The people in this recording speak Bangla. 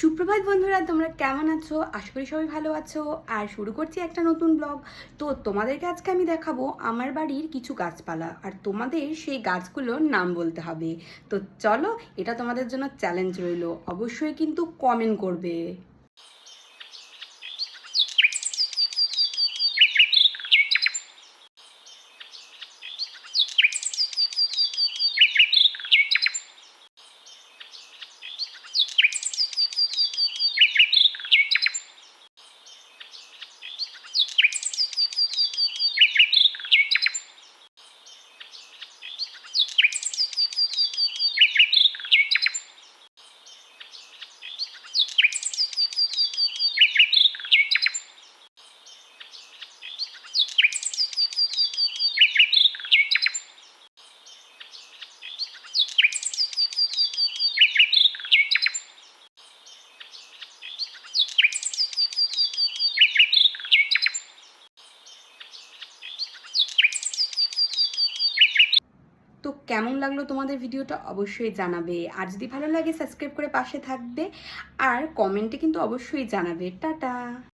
সুপ্রভাত বন্ধুরা, তোমরা কেমন আছো? আশা করি সবাই ভালো আছো। আর শুরু করছি একটা নতুন ব্লগ তো তোমাদেরকে আজকে আমি দেখাবো আমার বাড়ির কিছু গাছপালা। আর তোমাদের সেই গাছগুলোর নাম বলতে হবে। তো চলো, এটা তোমাদের জন্য চ্যালেঞ্জ রইল। অবশ্যই কিন্তু কমেন্ট করবে। তো কেমন লাগল তোমাদের ভিডিওটা অবশ্যই জানাবে। আর যদি ভালো লাগে সাবস্ক্রাইব করে পাশে থাকবে। আর কমেন্টে কিন্তু অবশ্যই জানাবে। টাটা!